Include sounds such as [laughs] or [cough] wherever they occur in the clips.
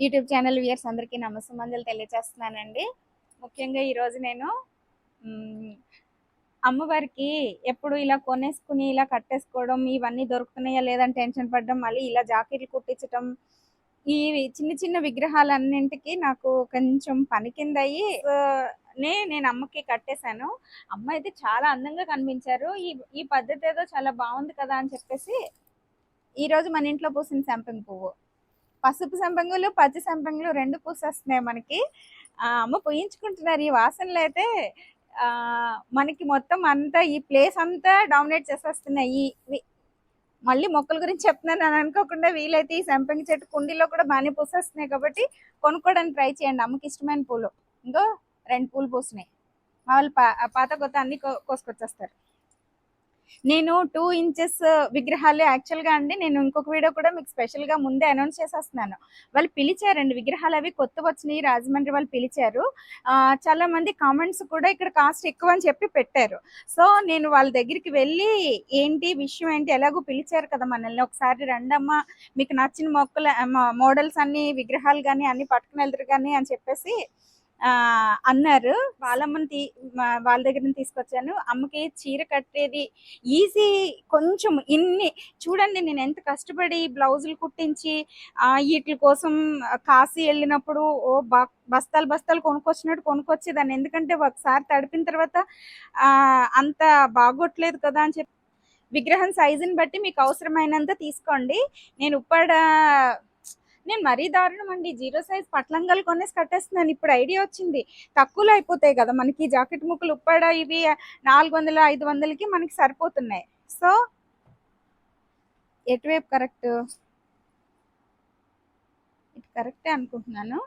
YouTube channel viewers అందరికీ నమస్సుమంజలు తెలియజేస్తున్నానండి ముఖ్యంగా ఈరోజు నేను అమ్మవారికి ఎప్పుడు ఇలా కొనేసుకుని ఇలా కట్టేసుకోవడం ఇవన్నీ దొరుకుతున్నాయా లేదని టెన్షన్ పడడం మళ్ళీ ఇలా జాకెట్లు కుట్టించడం ఈ చిన్న చిన్న విగ్రహాలన్నింటికి నాకు కొంచెం పని కింద అయ్యి నే నేను అమ్మకి కట్టేశాను. అమ్మ అయితే చాలా అందంగా కనిపించారు. ఈ ఈ పద్ధతి ఏదో చాలా బాగుంది కదా అని చెప్పేసి ఈరోజు మన ఇంట్లో పూసిన సంపెంగ పువ్వు. పసుపు సంపంగులు పచ్చి సంపంగులు రెండు పూసేస్తున్నాయి మనకి. ఆ, అమ్మ పూయించుకుంటున్నారు. ఈ వాసనలు అయితే మనకి మొత్తం అంతా ఈ ప్లేస్ అంతా డామినేట్ చేసేస్తున్నాయి. మళ్ళీ మొక్కల గురించి చెప్తున్నాను అని అనుకోకుండా వీలైతే ఈ సంపంగి చెట్టు కుండీలో కూడా బాగానే పూసేస్తున్నాయి కాబట్టి కొనుక్కోవడానికి ట్రై చేయండి. అమ్మకి ఇష్టమైన పూలు. ఇంకో రెండు పూలు పూసినాయి. మా వాళ్ళు పా పాత కొత్త అన్ని కోసుకొచ్చేస్తారు. నేను టూ ఇంచెస్ విగ్రహాలు యాక్చువల్గా అండి నేను ఇంకొక వీడియో కూడా మీకు స్పెషల్గా ముందే అనౌన్స్ చేసేస్తున్నాను. వాళ్ళు పిలిచారండి విగ్రహాలు అవి కొత్త వచ్చినాయి రాజమండ్రి వాళ్ళు పిలిచారు. ఆ, చాలా మంది కామెంట్స్ కూడా ఇక్కడ కాస్ట్ ఎక్కువ అని చెప్పి పెట్టారు. సో నేను వాళ్ళ దగ్గరికి వెళ్ళి ఏంటి విషయం ఏంటి ఎలాగో పిలిచారు కదా మనల్ని ఒకసారి రండమ్మా మీకు నచ్చిన మొక్కల మోడల్స్ అన్ని విగ్రహాలు కానీ అన్ని పట్టుకుని వెళ్తారు కానీ అని చెప్పేసి అన్నారు. వాళ్ళమ్మని తీ వాళ్ళ దగ్గర నుంచి తీసుకొచ్చాను. అమ్మకి చీర కట్టేది ఈజీ కొంచెం ఇన్ని. చూడండి నేను ఎంత కష్టపడి బ్లౌజులు కుట్టించి వీటి కోసం కాశీ వెళ్ళినప్పుడు ఓ బ బస్తాలు బస్తాలు కొనుక్కొచ్చినట్టు కొనుక్కొచ్చేదాన్ని. ఎందుకంటే ఒకసారి తడిపిన తర్వాత అంత బాగోట్లేదు కదా అని చెప్పి విగ్రహం సైజుని బట్టి మీకు అవసరమైనంత తీసుకోండి. నేను ఉప్పాడ నేను మరీ దారుణం అండి. జీరో సైజ్ పట్లంగాలు కొనేసి కట్టేస్తున్నాను. ఇప్పుడు ఐడియా వచ్చింది. తక్కువలో అయిపోతాయి కదా. మనకి జాకెట్ ముక్కలు ఉప్పాడ ఇవి నాలుగు వందలు ఐదు వందలకి మనకి సరిపోతున్నాయి. సో ఎటువైపు కరెక్ట్? కరెక్టే అనుకుంటున్నాను.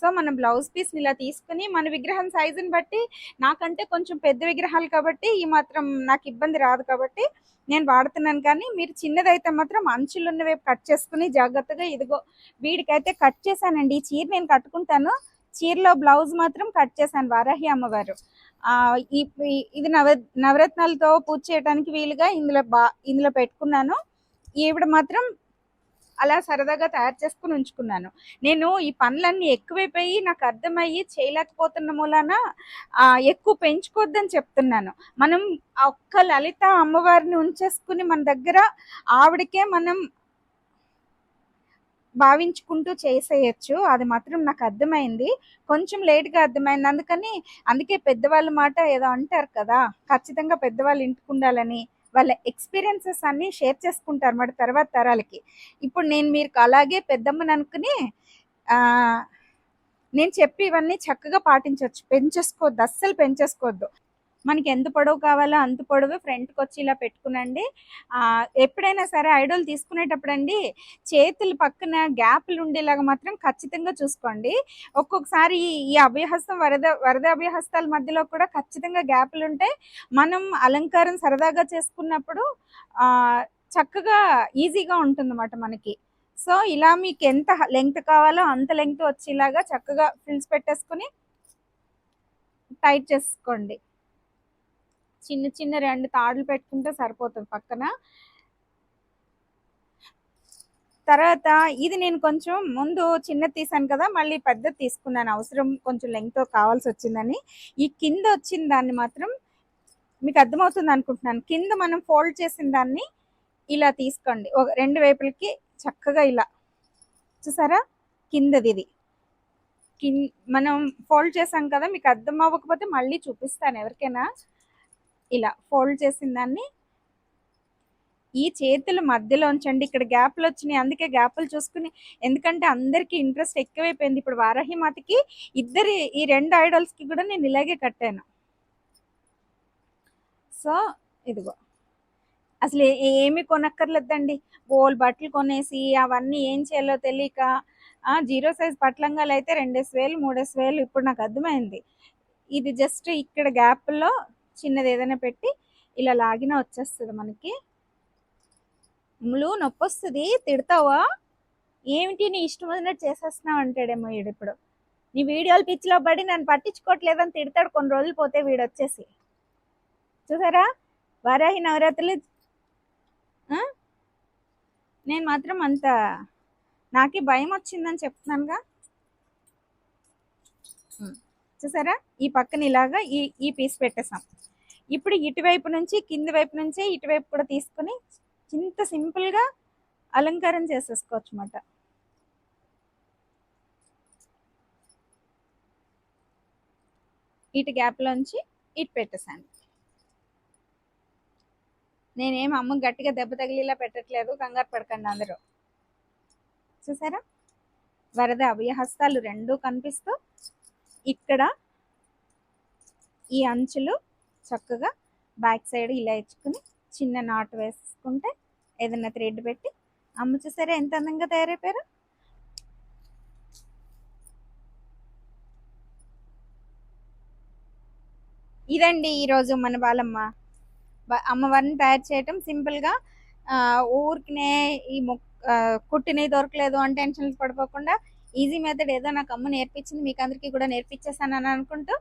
సో మన బ్లౌజ్ పీస్ని ఇలా తీసుకుని మన విగ్రహం సైజుని బట్టి నాకంటే కొంచెం పెద్ద విగ్రహాలు కాబట్టి ఈ మాత్రం నాకు ఇబ్బంది రాదు కాబట్టి నేను వాడుతున్నాను. కానీ మీరు చిన్నదైతే మాత్రం అంచులు ఉన్నవే కట్ చేసుకుని జాగ్రత్తగా ఇదిగో వీడికైతే కట్ చేశానండి. ఈ చీర నేను కట్టుకుంటాను. చీరలో బ్లౌజ్ మాత్రం కట్ చేశాను వారాహి అమ్మవారు. ఈ- ఇది నవ నవరత్నాలతో పూజ చేయడానికి వీలుగా ఇందులో బా ఇందులో పెట్టుకున్నాను. ఈవిడ మాత్రం అలా సరదాగా తయారు చేసుకుని ఉంచుకున్నాను. నేను ఈ పనులన్నీ ఎక్కువైపోయి నాకు అర్థమయ్యి చేయలేకపోతున్న మూలాన ఎక్కువ పెంచుకోవద్దని చెప్తున్నాను. మనం ఒక్క లలిత అమ్మవారిని ఉంచేసుకుని మన దగ్గర ఆవిడకే మనం భావించుకుంటూ చేసేయచ్చు. అది మాత్రం నాకు అర్థమైంది. కొంచెం లేట్గా అర్థమైంది. అందుకని అందుకే పెద్దవాళ్ళ మాట ఏదో అంటారు కదా ఖచ్చితంగా పెద్దవాళ్ళు ఇంటికి ఉండాలని వాళ్ళ ఎక్స్పీరియన్సెస్ అన్ని షేర్ చేసుకుంటారు అన్నమాట తర్వాత తరాలకి. ఇప్పుడు నేను మీరు అలాగే పెద్దమ్మని అనుకుని ఆ, నేను చెప్పి ఇవన్నీ చక్కగా పాటించవచ్చు పెంచేసుకోవద్దు అస్సలు పెంచేసుకోవద్దు. మనకి ఎంత పొడవు కావాలో అంత పొడవు ఫ్రంట్కి వచ్చి ఇలా పెట్టుకునండి. ఎప్పుడైనా సరే ఐడోల్ తీసుకునేటప్పుడు అండి చేతుల పక్కన గ్యాప్లు ఉండేలాగా మాత్రం ఖచ్చితంగా చూసుకోండి. ఒక్కొక్కసారి ఈ- అభ్యహస్తం వరద వరద అభ్యహస్తాల మధ్యలో కూడా ఖచ్చితంగా గ్యాప్లు ఉంటాయి మనం అలంకారం సరదాగా చేసుకున్నప్పుడు చక్కగా ఈజీగా ఉంటుంది మనకి. సో ఇలా మీకు ఎంత లెంగ్త్ కావాలో అంత లెంగ్త్ వచ్చేలాగా చక్కగా ఫిల్స్ పెట్టేసుకుని టైట్ చేసుకోండి. చిన్న చిన్న రెండు తాడులు పెట్టుకుంటే సరిపోతుంది పక్కన. తర్వాత ఇది నేను కొంచెం ముందు చిన్నది తీసాను కదా మళ్ళీ పెద్దది తీసుకున్నాను. అవసరం కొంచెం లెంగ్త్ కావాల్సి వచ్చిందని. ఈ కింద వచ్చిన దాన్ని మాత్రం మీకు అర్థమవుతుంది అనుకుంటున్నాను. కింద మనం ఫోల్డ్ చేసిన దాన్ని ఇలా తీసుకోండి. ఒక రెండు వైపులకి చక్కగా ఇలా. చూసారా? కిందది ఇది. కింద మనం ఫోల్డ్ చేసాం కదా మీకు అర్థం అవ్వకపోతే మళ్ళీ చూపిస్తాను ఎవరికైనా. ఇలా ఫోల్డ్ చేసిన దాన్ని ఈ చేతుల మధ్యలో ఉంచండి ఇక్కడ గ్యాప్లు వచ్చినాయి. అందుకే గ్యాప్లు చూసుకుని ఎందుకంటే అందరికీ ఇంట్రెస్ట్ ఎక్కువైపోయింది. ఇప్పుడు వారాహి మాతకి ఇద్దరి ఈ రెండు ఐడల్స్కి కూడా నేను ఇలాగే కట్టాను. సో ఇదిగో. అసలు ఏ- కొనక్కర్లేదండి. బోల్ బట్టలు కొనేసి అవన్నీ ఏం చేయాలో తెలియక ఆ జీరో సైజ్ పట్లంగాలు అయితే రెండేసి వేలు మూడేసి వేలు. ఇప్పుడు నాకు అర్థమైంది. ఇది జస్ట్ ఇక్కడ గ్యాప్లో చిన్నది ఏదైనా పెట్టి ఇలా లాగిన వచ్చేస్తుంది మనకి. ములు నొప్పి వస్తుంది తిడతావా? ఏమిటి నీ ఇష్టం వచ్చినట్టు చేసేస్తున్నావు అంటాడేమో వీడు ఇప్పుడు. నీ వీడియోలు పిచ్చిలో పడి నన్ను పట్టించుకోవట్లేదని తిడతాడు కొన్ని రోజులు పోతే వీడు వచ్చేసి. చూసారా? వారాహి నవరాత్రులు నేను మాత్రం అంత నాకే భయం వచ్చిందని చెప్తున్నానుగా. చూసారా? ఈ పక్కన ఇలాగా ఈ ఈ పీస్ పెట్టేసాం. ఇప్పుడు ఇటువైపు నుంచి కింది వైపు నుంచి ఇటువైపు కూడా తీసుకొని ఇంత సింపుల్గా అలంకారం చేసేసుకోవచ్చు అన్నమాట. ఇటు గ్యాప్లోంచి ఇటు పెట్టేసాను. నేనేం అమ్మ గట్టిగా దెబ్బ తగిలిలా పెట్టట్లేదు కంగారు పడకండి అందరూ. చూసారా? వరద అభయహస్తాలు రెండూ కనిపిస్తూ ఇక్కడ ఈ అంచులు చక్కగా బ్యాక్ సైడ్ ఇలా ఇచ్చుకుని చిన్న నాటు వేసుకుంటే ఏదైనా థ్రెడ్ పెట్టి అమ్మ చూసారా ఎంత అందంగా తయారైపోయారు? ఇదండి ఈరోజు మన బాలమ్మ. అమ్మవారిని తయారు చేయటం సింపుల్గా ఊరికినే ఈ మొక్క ఆ, కుట్టినవి దొరకలేదు అని టెన్షన్స్ పడిపోకుండా ఈజీ మెథడ్ ఏదో నాకు అమ్మ నేర్పించింది మీకు అందరికీ కూడా నేర్పించేసాను అని అనుకుంటూ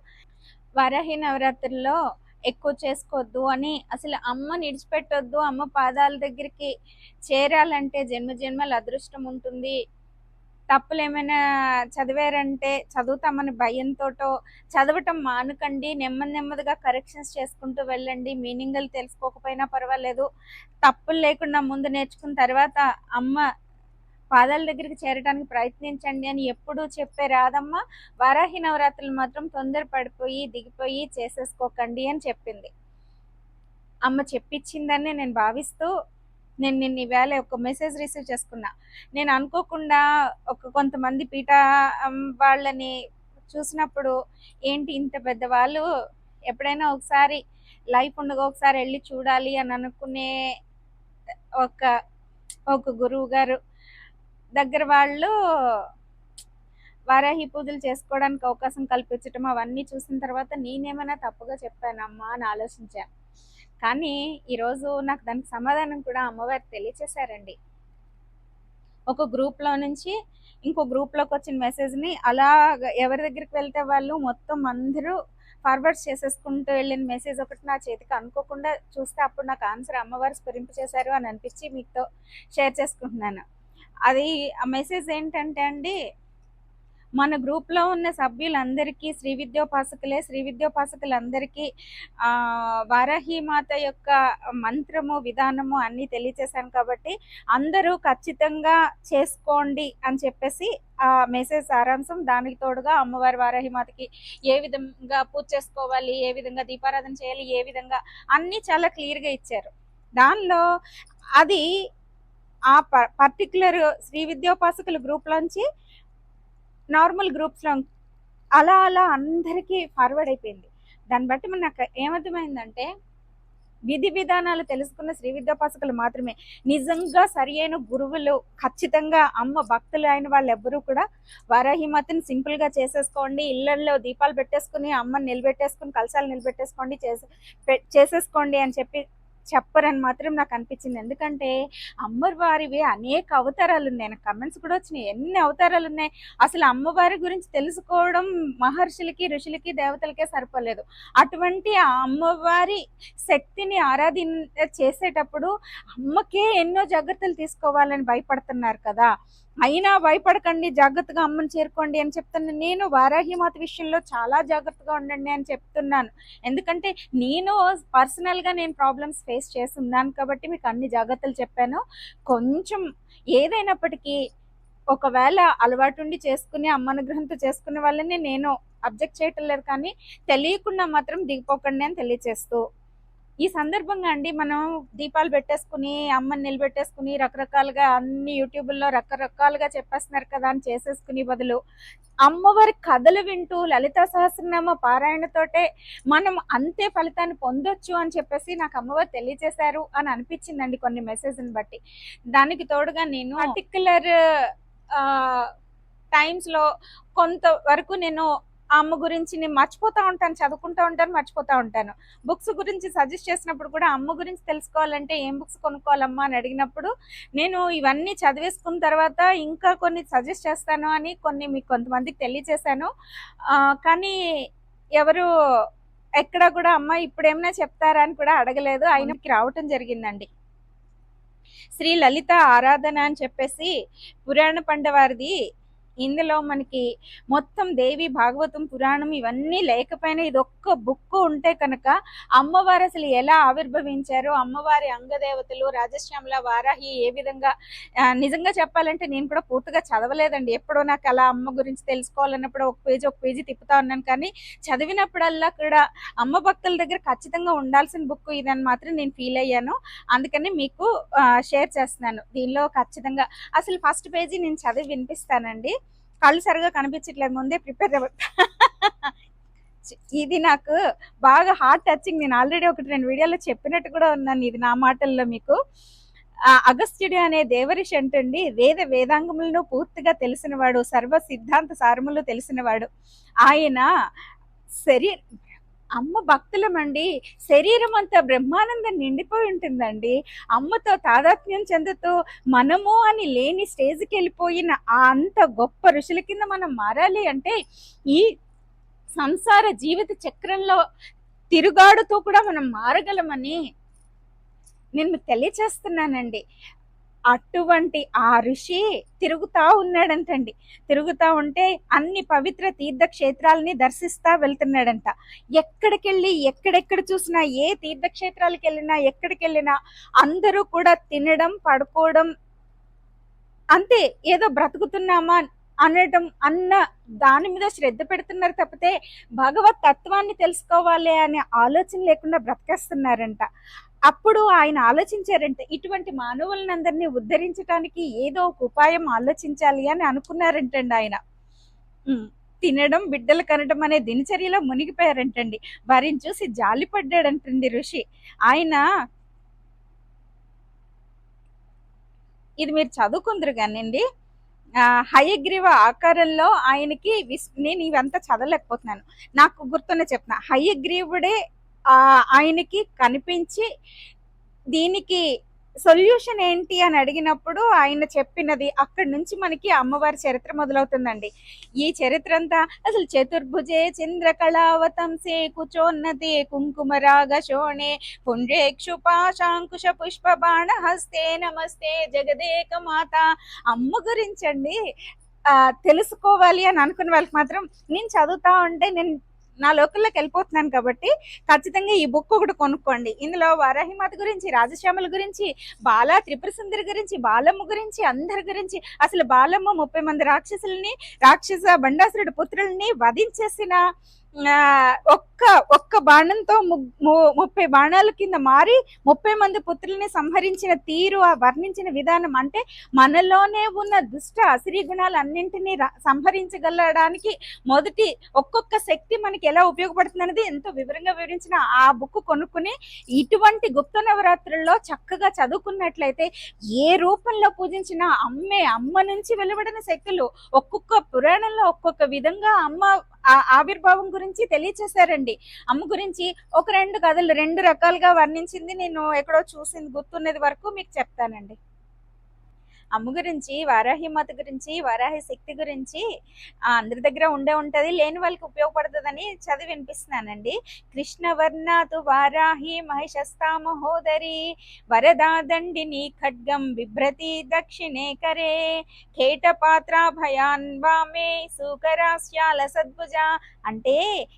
వరాహి నవరాత్రుల్లో ఎక్కువ చేసుకోవద్దు అని అసలు అమ్మ నిడిచిపెట్టొద్దు అమ్మ పాదాల దగ్గరికి చేరాలంటే జన్మ జన్మల అదృష్టం ఉంటుంది. తప్పులు ఏమైనా చదివారంటే చదువుతామని భయంతోటో చదవటం మానుకండి నెమ్మది నెమ్మదిగా కరెక్షన్స్ చేసుకుంటూ వెళ్ళండి మీనింగ్లు తెలుసుకోకపోయినా పర్వాలేదు. తప్పులు లేకుండా ముందు నేర్చుకున్న తర్వాత అమ్మ పాదాల దగ్గరికి చేరడానికి ప్రయత్నించండి అని ఎప్పుడూ చెప్పే రాదమ్మ వారాహి నవరాత్రులు మాత్రం తొందర పడిపోయి దిగిపోయి చేసేసుకోకండి అని చెప్పింది. అమ్మ చెప్పించిందని నేను భావిస్తూ నేను నిన్న ఈవేళ ఒక మెసేజ్ రిసీవ్ చేసుకున్నా. నేను అనుకోకుండా ఒక కొంతమంది పీఠ వాళ్ళని చూసినప్పుడు ఏంటి ఇంత పెద్దవాళ్ళు? ఎప్పుడైనా ఒకసారి లైఫ్ ఉండగా ఒకసారి వెళ్ళి చూడాలి అని అనుకునే ఒక ఒక గురువు గారు దగ్గర వాళ్ళు వారాహి పూజలు చేసుకోవడానికి అవకాశం కల్పించటం అవన్నీ చూసిన తర్వాత నేనేమైనా తప్పుగా చెప్పానమ్మా అని ఆలోచించాను కానీ ఈరోజు నాకు దానికి సమాధానం కూడా అమ్మవారు తెలియచేశారండి. ఒక గ్రూప్లో నుంచి ఇంకో గ్రూప్లోకి వచ్చిన మెసేజ్ని అలా ఎవరి దగ్గరికి వెళ్తే వాళ్ళు మొత్తం అందరూ ఫార్వర్డ్ చేసేసుకుంటూ వెళ్ళిన మెసేజ్ ఒకటి నా చేతికి అనుకోకుండా చూస్తే అప్పుడు నాకు ఆన్సర్ అమ్మవారు స్ఫురింపు చేశారు అని అనిపించి మీతో షేర్ చేసుకుంటున్నాను. అది ఆ మెసేజ్ ఏంటంటే అండి మన గ్రూప్లో ఉన్న సభ్యులందరికీ శ్రీ విద్యోపాసకులే శ్రీ విద్యోపాసకులందరికీ ఆ, యొక్క మంత్రము విధానము అన్నీ తెలియచేశాను కాబట్టి అందరూ ఖచ్చితంగా చేసుకోండి అని చెప్పేసి ఆ మెసేజ్ సారాంశం. దానికి తోడుగా అమ్మవారి వారాహిమాతకి ఏ విధంగా పూజ చేసుకోవాలి ఏ విధంగా దీపారాధన చేయాలి ఏ విధంగా అన్నీ చాలా క్లియర్గా ఇచ్చారు. దానిలో అది ఆ పర్టికులర్ శ్రీ విద్యోపాసకుల గ్రూప్లోంచి నార్మల్ గ్రూప్స్లో అలా అలా అందరికీ ఫార్వర్డ్ అయిపోయింది. దాన్ని బట్టి మన నాకు ఏమర్థమైందంటే విధి విధానాలు తెలుసుకున్న శ్రీ విద్యాపాసకులు మాత్రమే. నిజంగా సరియైన గురువులు ఖచ్చితంగా అమ్మ భక్తులు అయిన వాళ్ళు ఎవ్వరూ కూడా వరాహిమతిని సింపుల్గా చేసేసుకోండి ఇళ్ళలో దీపాలు పెట్టేసుకుని అమ్మని నిలబెట్టేసుకుని కలశాలు నిలబెట్టేసుకోండి చేసే చేసేసుకోండి అని చెప్పి చెప్పరని మాత్రం నాకు అనిపించింది. ఎందుకంటే అమ్మవారివి అనేక అవతారాలు ఉన్నాయి నాకు కమెంట్స్ కూడా వచ్చినాయి. ఎన్ని అవతారాలు ఉన్నాయి అసలు అమ్మవారి గురించి తెలుసుకోవడం మహర్షులకి ఋషులకి దేవతలకే సరిపోలేదు. అటువంటి ఆ అమ్మవారి శక్తిని ఆరాధన చేసేటప్పుడు అమ్మకే ఎన్నో జాగ్రత్తలు తీసుకోవాలని భయపడుతున్నారు కదా. అయినా భయపడకండి జాగ్రత్తగా అమ్మని చేరుకోండి అని చెప్తాను నేను వారాహిమాత విషయంలో చాలా జాగ్రత్తగా ఉండండి అని చెప్తున్నాను. ఎందుకంటే నేను పర్సనల్గా నేను ప్రాబ్లమ్స్ ఫేస్ చేస్తున్నాను కాబట్టి మీకు అన్ని జాగ్రత్తలు చెప్పాను. కొంచెం ఏదైనప్పటికీ ఒకవేళ అలవాటు ఉండి చేసుకుని అమ్మ చేసుకునే వాళ్ళని నేను అబ్జెక్ట్ చేయటం లేదు కానీ తెలియకుండా మాత్రం దిగిపోకండి అని తెలియచేస్తూ ఈ సందర్భంగా అండి మనం దీపాలు పెట్టేసుకుని అమ్మని నిలబెట్టేసుకుని రకరకాలుగా అన్ని యూట్యూబ్లో రకరకాలుగా చెప్పేస్తున్నారు కదా అని చేసేసుకుని బదులు అమ్మవారి కథలు వింటూ లలిత సహస్రనామ పారాయణతోటే మనం అంతే ఫలితాన్ని పొందొచ్చు అని చెప్పేసి నాకు అమ్మవారు తెలియజేశారు అని అనిపించిందండి కొన్ని మెసేజ్ని బట్టి. దానికి తోడుగా నేను పర్టికులర్ టైమ్స్లో కొంత వరకు నేను ఆ అమ్మ గురించి నేను మర్చిపోతూ ఉంటాను చదువుకుంటూ ఉంటాను మర్చిపోతూ ఉంటాను. బుక్స్ గురించి సజెస్ట్ చేసినప్పుడు కూడా అమ్మ గురించి తెలుసుకోవాలంటే ఏం బుక్స్ కొనుక్కోవాలమ్మా అని అడిగినప్పుడు నేను ఇవన్నీ చదివేసుకున్న తర్వాత ఇంకా కొన్ని సజెస్ట్ చేస్తాను అని కొన్ని మీకు కొంతమందికి తెలియచేశాను కానీ ఎవరు ఎక్కడ కూడా అమ్మ ఇప్పుడు ఏమైనా చెప్తారా అని కూడా అడగలేదు. ఆయనకి రావటం జరిగిందండి. శ్రీ లలిత ఆరాధన అని చెప్పేసి పురాణ పండవారిది ఇందులో మనకి మొత్తం దేవి భాగవతం పురాణం ఇవన్నీ లేకపోయినా ఇది ఒక్క బుక్ ఉంటే కనుక అమ్మవారు అసలు ఎలా ఆవిర్భవించారు? అమ్మవారి అంగదేవతలు రాజశ్యామల వారాహి ఏ విధంగా నిజంగా చెప్పాలంటే నేను కూడా పూర్తిగా చదవలేదండి. ఎప్పుడో నాకు అలా అమ్మ గురించి తెలుసుకోవాలన్నప్పుడు ఒక పేజీ ఒక పేజీ తిప్పుతా ఉన్నాను. కానీ చదివినప్పుడల్లా కూడా అమ్మ భక్తుల దగ్గర ఖచ్చితంగా ఉండాల్సిన బుక్ ఇదని మాత్రం నేను ఫీల్ అయ్యాను. అందుకని మీకు షేర్ చేస్తున్నాను. దీనిలో ఖచ్చితంగా అసలు ఫస్ట్ పేజీ నేను చదివి వినిపిస్తానండి. కళ్ళు సరిగా కనిపించట్లేదు ముందే ప్రిపేర్ [laughs] ఇది నాకు బాగా హార్ట్ టచింగ్ నేను ఆల్రెడీ ఒకటి రెండు వీడియోలో చెప్పినట్టు కూడా ఉన్నాను. ఇది నా మాటల్లో మీకు. అగస్త్యుడు అనే దేవరిషి అంటండి వేద వేదాంగములను పూర్తిగా తెలిసినవాడు సర్వ సిద్ధాంత సారములు తెలిసినవాడు ఆయన శరీర అమ్మ భక్తులమండి. శరీరం అంతా బ్రహ్మానందం నిండిపోయి ఉంటుందండి. అమ్మతో తాదాత్మ్యం చెందుతూ మనము అని లేని స్టేజ్కి వెళ్ళిపోయిన ఆ అంత గొప్ప ఋషుల కింద మనం మారాలి అంటే ఈ సంసార జీవిత చక్రంలో తిరుగాడుతూ కూడా మనం మారగలమని నేను తెలియచేస్తున్నానండి. అటువంటి ఆ ఋషి తిరుగుతా ఉన్నాడంటండి. తిరుగుతా ఉంటే అన్ని పవిత్ర తీర్థక్షేత్రాలని దర్శిస్తా వెళ్తున్నాడంట. ఎక్కడికెళ్ళి ఎక్కడెక్కడ చూసినా ఏ తీర్థక్షేత్రాలకు వెళ్ళినా ఎక్కడికి వెళ్ళినా అందరూ కూడా తినడం పడుకోవడం అంతే ఏదో బ్రతుకుతున్నామా అనడం అన్న దాని మీద శ్రద్ధ పెడుతున్నారు తప్పితే భగవత్ తత్వాన్ని తెలుసుకోవాలి అనే ఆలోచన లేకుండా బ్రతికేస్తున్నారంట. అప్పుడు ఆయన ఆలోచించారంటే ఇటువంటి మానవులందరినీ ఉద్ధరించడానికి ఏదో ఒక ఉపాయం ఆలోచించాలి అని అనుకున్నారంటండి ఆయన. తినడం బిడ్డలు కనడం అనే దినచర్యలో మునిగిపోయారంటండి. వారిని చూసి జాలిపడ్డాడంటండి ఋషి. ఆయన ఇది మీరు చదువుకుందరు కానివ్వండి హయగ్రీవ ఆకారంలో ఆయనకి విస్ నేను ఇవంతా చదవలేకపోతున్నాను. నాకు గుర్తున్న చెప్తున్నా. హయగ్రీవుడే ఆయనకి కనిపించి దీనికి సొల్యూషన్ ఏంటి అని అడిగినప్పుడు ఆయన చెప్పినది అక్కడి నుంచి మనకి అమ్మవారి చరిత్ర మొదలవుతుందండి. ఈ చరిత్ర అంతా అసలు చతుర్భుజే చంద్రకళావతంసే కుచోన్నతే కుంకుమరాగ శోణే పుండ్రేక్షు పాశాంకుశ పుష్ప బాణ హస్తే నమస్తే జగదేక మాత. అమ్మ గురించండి ఆ, తెలుసుకోవాలి అని అనుకున్న వాళ్ళకి మాత్రం నేను చదువుతా ఉంటే నేను నా లోకల్లోకి వెళ్ళిపోతున్నాను కాబట్టి ఖచ్చితంగా ఈ బుక్ ఒకటి కొనుక్కోండి. ఇందులో వారాహిమాత గురించి రాజశ్యామల గురించి బాల త్రిపుర సుందరి గురించి బాలమ్మ గురించి అందరి గురించి అసలు బాలమ్మ ముప్పై మంది రాక్షసుల్ని రాక్షస బండాసురుడు పుత్రుల్ని వధించేసిన ఒక్క ఒక్క బాణంతో ము- ముప్పై బాణాల కింద మారి ముప్పై మంది పుత్రుల్ని సంహరించిన తీరు ఆ వర్ణించిన విధానం అంటే మనలోనే ఉన్న దుష్ట అసిరి గుణాలన్నింటినీ అన్నింటినీ సంహరించగలడానికి మొదటి ఒక్కొక్క శక్తి మనకి ఎలా ఉపయోగపడుతుంది అనేది ఎంతో వివరంగా వివరించిన ఆ బుక్ కొనుక్కుని ఇటువంటి గుప్త నవరాత్రుల్లో చక్కగా చదువుకున్నట్లయితే ఏ రూపంలో పూజించిన అమ్మే అమ్మ నుంచి వెలువడిన శక్తులు ఒక్కొక్క పురాణంలో ఒక్కొక్క విధంగా అమ్మ ఆ ఆవిర్భావం గురించి తెలియచేశారండి. అమ్మ గురించి ఒక రెండు కథలు రెండు రకాలుగా వర్ణించింది. నేను ఎక్కడో చూసింది గుర్తున్నది వరకు మీకు చెప్తానండి. అమ్మ గురించి వారాహిమాత గురించి వారాహి శక్తి గురించి అందరి దగ్గర ఉండే ఉంటది లేని వాళ్ళకి ఉపయోగపడుతుందని చదివి వినిపిస్తున్నానండి. కృష్ణవర్ణాతు వారాహి మహిషస్తా మహోదరి వరదా దండిని ఖడ్గం బిభ్రతి దక్షిణే కరే పాత్ర వామే సూకరాస్యాల సద్భుజ అంటే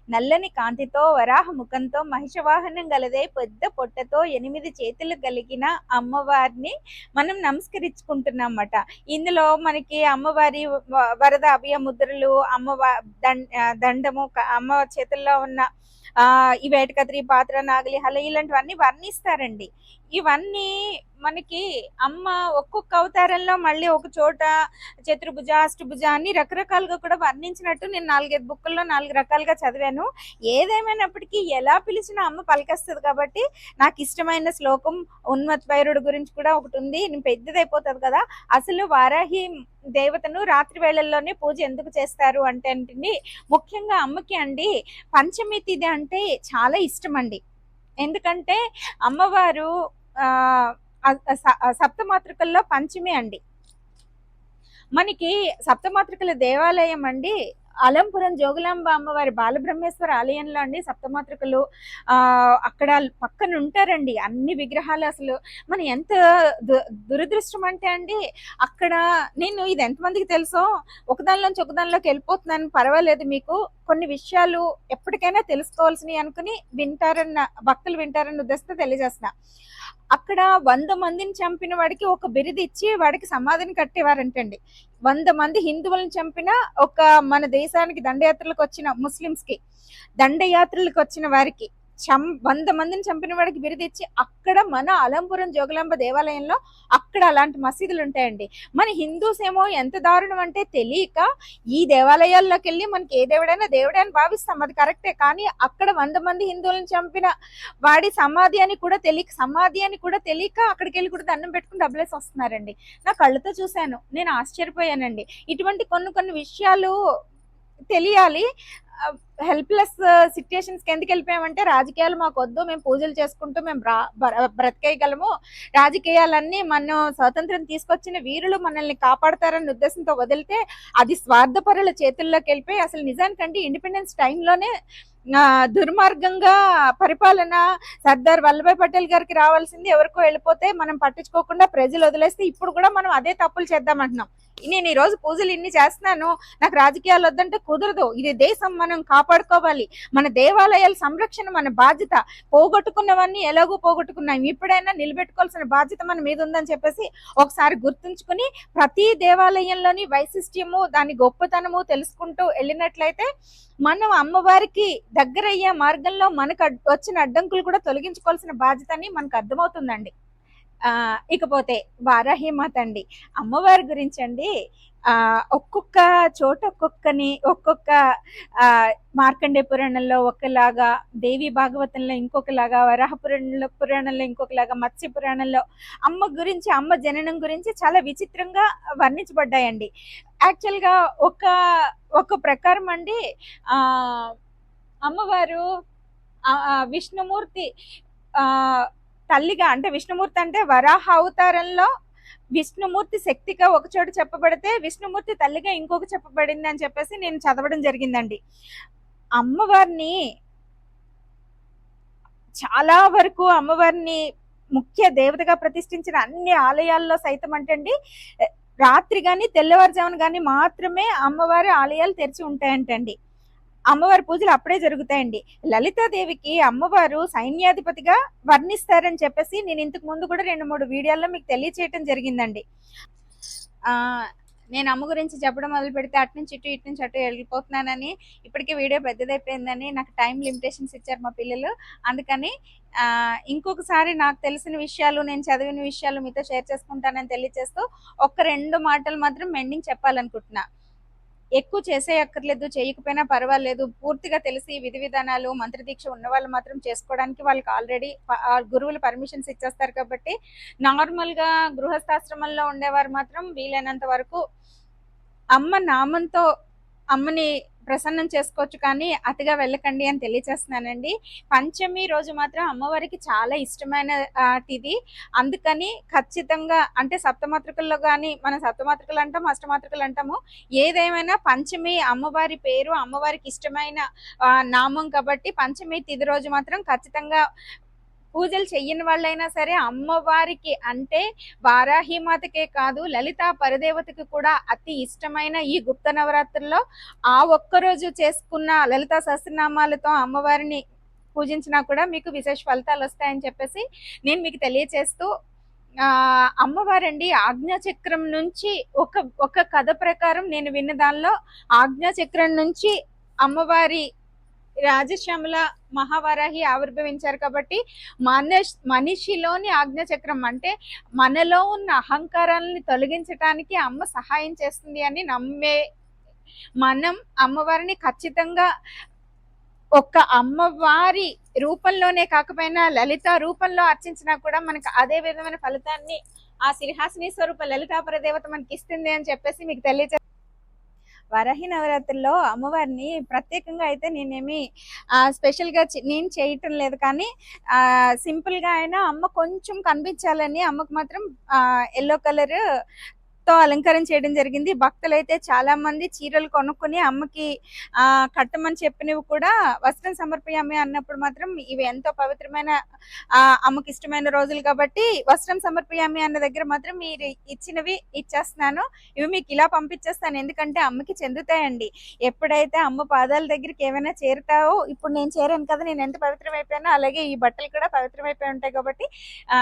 నల్లని కాంతితో వరాహ ముఖంతో మహిషవాహనం గలదే పెద్ద పొట్టతో ఎనిమిది చేతులు కలిగిన అమ్మవారిని మనం నమస్కరించుకుంటున్నాం. అన్నమాట. ఇందులో మనకి అమ్మవారి వ- వరద అభయ ముద్రలు అమ్మవా దండ దండము అమ్మ చేతుల్లో ఉన్న ఆ ఈ వేటకత్రి పాత్ర నాగలి హల ఇలాంటివన్నీ వర్ణిస్తారండి. ఇవన్నీ మనకి అమ్మ ఒక్కొక్క అవతారంలో మళ్ళీ ఒక చోట చతుర్భుజ అష్టభుజ అన్ని రకరకాలుగా కూడా వర్ణించినట్టు నేను నాలుగైదు బుక్కుల్లో నాలుగు రకాలుగా చదివాను. ఏదేమైనప్పటికీ ఎలా పిలిచినా అమ్మ పలికేస్తుంది కాబట్టి నాకు ఇష్టమైన శ్లోకం ఉన్మత్ ఉన్మత్వైరుడు గురించి కూడా ఒకటి ఉంది. నేను పెద్దదైపోతుంది కదా అసలు వారాహి దేవతను రాత్రి వేళల్లోనే పూజ ఎందుకు చేస్తారు అంటే అంటండి ముఖ్యంగా అమ్మకి అండి పంచమి తిథి అంటే చాలా ఇష్టం అండి. ఎందుకంటే అమ్మవారు సప్తమాతృకల్లో పంచమి అండి. మనకి సప్తమాతృకల దేవాలయం అండి. అలంపురం జోగులాంబ అమ్మవారి బాలబ్రహ్మేశ్వర ఆలయంలో అండి సప్తమాతృకలు. ఆ అక్కడ పక్కన ఉంటారండి. అన్ని విగ్రహాలు అసలు. మన ఎంత దు- దురదృష్టం అంటే అండి అక్కడ నేను ఇది ఎంతమందికి తెలుసో ఒకదానిలోంచి ఒకదానిలోకి వెళ్ళిపోతున్నాను పర్వాలేదు మీకు. కొన్ని విషయాలు ఎప్పటికైనా తెలుసుకోవాల్సినవి అనుకుని వింటారన్న భక్తులు వింటారన్న ఉద్దేశంతో తెలియజేస్తున్నా. అక్కడ వంద మందిని చంపిన వాడికి ఒక బిరిది ఇచ్చి వాడికి సమాధిని కట్టేవారంటండి. వంద మంది హిందువులను చంపిన ఒక మన దేశానికి దండయాత్రలకు వచ్చిన ముస్లిమ్స్కి దండయాత్రలకు వచ్చిన వారికి చం వంద మందిని చంపిన వాడికి బిరుదిచ్చి అక్కడ మన అలంపురం జోగులాంబ దేవాలయంలో అక్కడ అలాంటి మసీదులు ఉంటాయండి. మన హిందూస్ ఏమో ఎంత దారుణం అంటే తెలియక ఈ దేవాలయాల్లోకి వెళ్ళి మనకి ఏ దేవుడైనా దేవుడే అని భావిస్తాం. అది కరెక్టే కానీ అక్కడ వంద మంది హిందువులను చంపిన వాడి సమాధి అని కూడా తెలియక సమాధి అని కూడా తెలియక అక్కడికి వెళ్ళి కూడా దండం పెట్టుకుని డబ్బులేసి వస్తున్నారండి. నా కళ్ళతో చూశాను. నేను ఆశ్చర్యపోయానండి. ఇటువంటి కొన్ని కొన్ని విషయాలు తెలియాలి. హెల్ప్లెస్ సిచ్యుయేషన్స్కి ఎందుకు వెళ్ళిపోయామంటే రాజకీయాలు మాకు వద్దు మేము పూజలు చేసుకుంటూ మేము బ్రతికేయగలము. రాజకీయాలన్నీ మనం స్వాతంత్రం తీసుకొచ్చిన వీరులు మనల్ని కాపాడతారన్న ఉద్దేశంతో వదిలితే అది స్వార్థపరుల చేతుల్లోకి వెళ్ళిపోయి అసలు నిజానికంటే ఇండిపెండెన్స్ టైంలోనే దుర్మార్గంగా పరిపాలన సర్దార్ వల్లభాయ్ పటేల్ గారికి రావాల్సింది ఎవరికో వెళ్ళిపోతే మనం పట్టించుకోకుండా ప్రజలు వదిలేస్తే ఇప్పుడు కూడా మనం అదే తప్పులు చేద్దామంటున్నాం నేను ఈ రోజు పూజలు ఇన్ని చేస్తున్నాను నాకు రాజకీయాలు వద్దంటే కుదరదు. ఇది దేశం మనం కాపాడుకోవాలి. మన దేవాలయాల సంరక్షణ మన బాధ్యత. పోగొట్టుకున్నవన్నీ ఎలాగో పోగొట్టుకున్నాం. ఇప్పుడైనా నిలబెట్టుకోవాల్సిన బాధ్యత మన మీద ఉందని చెప్పేసి ఒకసారి గుర్తుంచుకుని ప్రతి దేవాలయంలోని వైశిష్ట్యము దాని గొప్పతనము తెలుసుకుంటూ వెళ్ళినట్లయితే మనం అమ్మవారికి దగ్గరయ్యే మార్గంలో మనకు వచ్చిన అడ్డంకులు కూడా తొలగించుకోవాల్సిన బాధ్యత అని మనకు అర్థమవుతుందండి. ఇకపోతే వారాహిమాత అండి అమ్మవారి గురించి అండి ఒక్కొక్క చోట ఒక్కొక్కని ఒక్కొక్క మార్కండే పురాణంలో ఒకలాగా దేవి భాగవతంలో ఇంకొకలాగా వరాహ పురాణంలో పురాణంలో ఇంకొకలాగా మత్స్య పురాణంలో అమ్మ గురించి అమ్మ జననం గురించి చాలా విచిత్రంగా వర్ణించబడ్డాయండి. యాక్చువల్గా ఒక ఒక ప్రకారం అండి అమ్మవారు విష్ణుమూర్తి తల్లిగా అంటే విష్ణుమూర్తి అంటే వరాహ అవతారంలో విష్ణుమూర్తి శక్తిగా ఒక చోటు చెప్పబడితే విష్ణుమూర్తి తల్లిగా ఇంకొక చెప్పబడింది అని చెప్పేసి నేను చదవడం జరిగిందండి. అమ్మవారిని చాలా వరకు అమ్మవారిని ముఖ్య దేవతగా ప్రతిష్ఠించిన అన్ని ఆలయాల్లో సైతం అంటండి రాత్రి కానీ తెల్లవారుజామున కానీ మాత్రమే అమ్మవారి ఆలయాలు తెరిచి ఉంటాయంటండి. అమ్మవారి పూజలు అప్పుడే జరుగుతాయండి. లలితాదేవికి అమ్మవారు సైన్యాధిపతిగా వర్ణిస్తారని చెప్పేసి నేను ఇంతకు ముందు కూడా రెండు మూడు వీడియోల్లో మీకు తెలియచేయటం జరిగిందండి. నేను అమ్మ గురించి చెప్పడం మొదలు పెడితే అటు నుంచి ఇటు ఇటు నుంచి అటు వెళ్ళిపోతున్నానని ఇప్పటికే వీడియో పెద్దదైపోయిందని నాకు టైం లిమిటేషన్స్ ఇచ్చారు మా పిల్లలు. అందుకని ఇంకొకసారి నాకు తెలిసిన విషయాలు నేను చదివిన విషయాలు మీతో షేర్ చేసుకుంటానని తెలియజేస్తూ ఒక్క రెండు మాటలు మాత్రం మెండింగ్ చెప్పాలనుకుంటున్నా. ఎక్కువ చేసే అక్కర్లేదు చేయకపోయినా పర్వాలేదు. పూర్తిగా తెలిసి విధి విధానాలు మంత్రదీక్ష ఉన్న వాళ్ళు మాత్రం చేసుకోవడానికి వాళ్ళకి ఆల్రెడీ గురువులు పర్మిషన్స్ ఇచ్చేస్తారు కాబట్టి నార్మల్గా గృహస్థాశ్రమంలో ఉండేవారు మాత్రం వీలైనంత వరకు అమ్మ నామంతో అమ్మని ప్రసన్నం చేసుకోవచ్చు కానీ అతిగా వెళ్ళకండి అని తెలియచేస్తున్నానండి. పంచమి రోజు మాత్రం అమ్మవారికి చాలా ఇష్టమైన తిది. అందుకని ఖచ్చితంగా అంటే సప్తమాతృకల్లో కానీ మనం సప్తమాతృకలు అంటాం అష్టమాతృకలు అంటాము. ఏదేమైనా పంచమి అమ్మవారి పేరు అమ్మవారికి ఇష్టమైన నామం కాబట్టి పంచమి తిథి రోజు మాత్రం ఖచ్చితంగా పూజలు చెయ్యని వాళ్ళైనా సరే అమ్మవారికి అంటే వారాహిమాతకే కాదు లలిత పరదేవతకి కూడా అతి ఇష్టమైన ఈ గుప్త నవరాత్రుల్లో ఆ ఒక్కరోజు చేసుకున్న లలిత సహస్రనామాలతో అమ్మవారిని పూజించినా కూడా మీకు విశేష ఫలితాలు వస్తాయని చెప్పేసి నేను మీకు తెలియచేస్తూ అమ్మవారండి ఆజ్ఞాచక్రం నుంచి ఒక ఒక కథ ప్రకారం నేను విన్న దానిలో ఆజ్ఞాచక్రం నుంచి అమ్మవారి రాజశ్యామల మహావరాహి ఆవిర్భవించారు కాబట్టి మన మనిషిలోని ఆజ్ఞచక్రం అంటే మనలో ఉన్న అహంకారాలని తొలగించడానికి అమ్మ సహాయం చేస్తుంది అని నమ్మే మనం అమ్మవారిని ఖచ్చితంగా ఒక్క అమ్మవారి రూపంలోనే కాకపోయినా లలిత రూపంలో అర్చించినా కూడా మనకు అదే విధమైన ఫలితాన్ని ఆ సిరిహాసిని స్వరూప లలితాపర దేవత మనకి ఇస్తుంది అని చెప్పేసి మీకు తెలియజే వరహి నవరాత్రుల్లో అమ్మవారిని ప్రత్యేకంగా అయితే నేనేమి ఆ, స్పెషల్గా నేను చేయటం లేదు కానీ ఆ సింపుల్గా అయినా అమ్మ కొంచెం కనిపించాలని అమ్మకు మాత్రం ఎల్లో కలర్ పూలతో అలంకారం చేయడం జరిగింది. భక్తులు అయితే చాలా మంది చీరలు కొనుక్కుని అమ్మకి ఆ కట్టమని చెప్పినవి కూడా వస్త్రం సమర్పయామి అన్నప్పుడు మాత్రం ఇవి ఎంతో పవిత్రమైన ఆ అమ్మకి ఇష్టమైన రోజులు కాబట్టి వస్త్రం సమర్పయామి అన్న దగ్గర మాత్రం మీరు ఇచ్చినవి ఇచ్చేస్తున్నాను. ఇవి మీకు ఇలా పంపించేస్తాను. ఎందుకంటే అమ్మకి చెందుతాయండి. ఎప్పుడైతే అమ్మ పాదాల దగ్గరికి ఏమైనా చేరుతావో ఇప్పుడు నేను చేరాను కదా నేను ఎంత పవిత్రం అయిపోయానో అలాగే ఈ బట్టలు కూడా పవిత్రమైపోయి ఉంటాయి కాబట్టి ఆ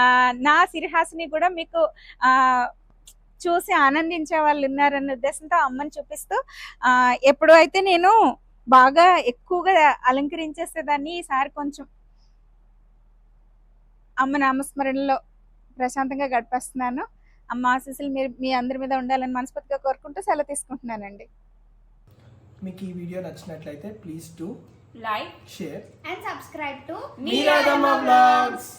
నా సిరిహాసిని కూడా మీకు ఆ చూసి ఆనందించే వాళ్ళు ఉన్నారన్న ఉద్దేశంతో అమ్మని చూపిస్తూ ఆ ఎప్పుడు అయితే నేను బాగా ఎక్కువగా అలంకరించేసేదాన్ని ఈసారి కొంచెం అమ్మ నామస్మరణలో ప్రశాంతంగా గడిపేస్తున్నాను. అమ్మ ఆశీస్సులు మీరు మీ అందరి మీద ఉండాలని మనస్ఫూర్తిగా కోరుకుంటూ సెలవు తీసుకుంటున్నానండి. మీకు ఈ వీడియో నచ్చినట్లయితే please to like share to మీరాదమ్మ బ్లాగ్స్.